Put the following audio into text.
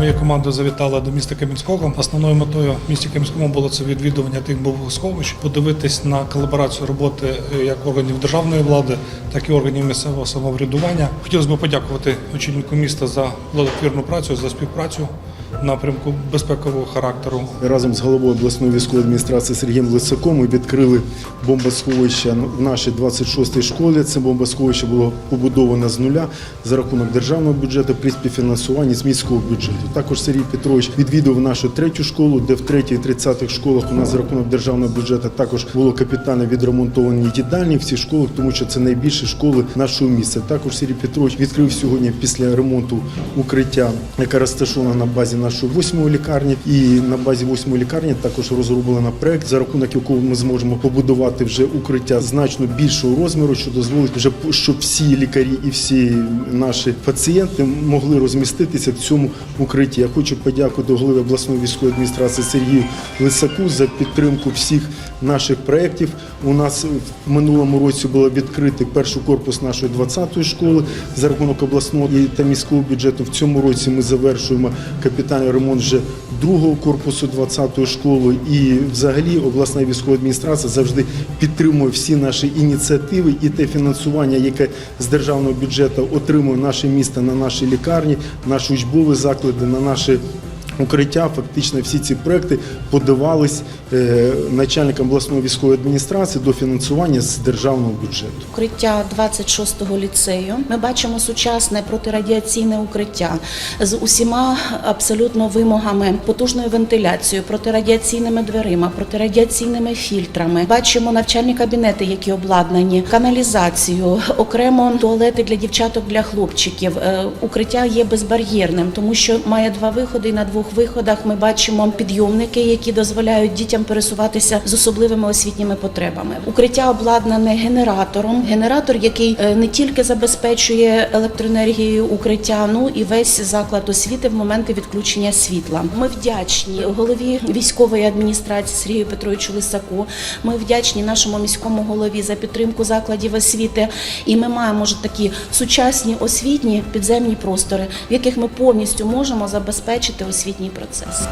Моя команда завітала до міста Кам'янського. Основною метою в місті Кам'янському було це відвідування тих бомбосховищ, подивитись на колаборацію роботи е, як органів державної влади, так і органів місцевого самоврядування. Хотілося б подякувати очільнику міста за плодотворну працю, за співпрацю напрямку безпекового характеру. Разом з головою обласної військової адміністрації Сергієм Лисаком ми відкрили бомбосховище в нашій 26-й школі. Це бомбосховище було побудовано з нуля за рахунок державного бюджету при співфінансуванні з міського бюджету. Також Сергій Петрович відвідав нашу третю школу, де в третій і 30-х школах у нас за рахунок державного бюджету також було капітально відремонтовані їдальні в цих школах, тому що це найбільші школи нашого міста. Також Сергій Петрович відкрив сьогодні після ремонту укриття, яке розташоване на базі нашої восьмої лікарні. І на базі восьмої лікарні також розроблено проект, за рахунок якого ми зможемо побудувати вже укриття значно більшого розміру, що дозволить вже щоб всі лікарі і всі наші пацієнти могли розміститися в цьому укритті. Я хочу подякувати голові обласної військової адміністрації Сергію Лисаку за підтримку всіх наших проєктів. У нас в минулому році було відкритий перший корпус нашої 20-ї школи за рахунок обласного та міського бюджету. В цьому році ми завершуємо капітальний ремонт вже другого корпусу 20-ї школи. І взагалі обласна військова адміністрація завжди підтримує всі наші ініціативи і те фінансування, яке з державного бюджету отримує наше місто на наші лікарні, наші учбові заклади, на наші. Укриття, фактично всі ці проекти подавались е, начальникам обласної військової адміністрації до фінансування з державного бюджету. Укриття 26-го ліцею. Ми бачимо сучасне протирадіаційне укриття з усіма абсолютно вимогами потужною вентиляцією, протирадіаційними дверима, протирадіаційними фільтрами. Бачимо навчальні кабінети, які обладнані, каналізацію, окремо туалети для дівчаток, для хлопчиків. Е, Укриття є безбар'єрним, тому що має два виходи. І на двох виходах ми бачимо підйомники, які дозволяють дітям пересуватися з особливими освітніми потребами. Укриття обладнане генератором. Генератор, який е, не тільки забезпечує електроенергією укриття, ну і весь заклад освіти в моменти відключення світла. Ми вдячні голові військової адміністрації Сергію Петровичу Лисаку. Ми вдячні нашому міському голові за підтримку закладів освіти. І ми маємо ж такі сучасні освітні підземні простори, в яких ми повністю можемо забезпечити освітній процес.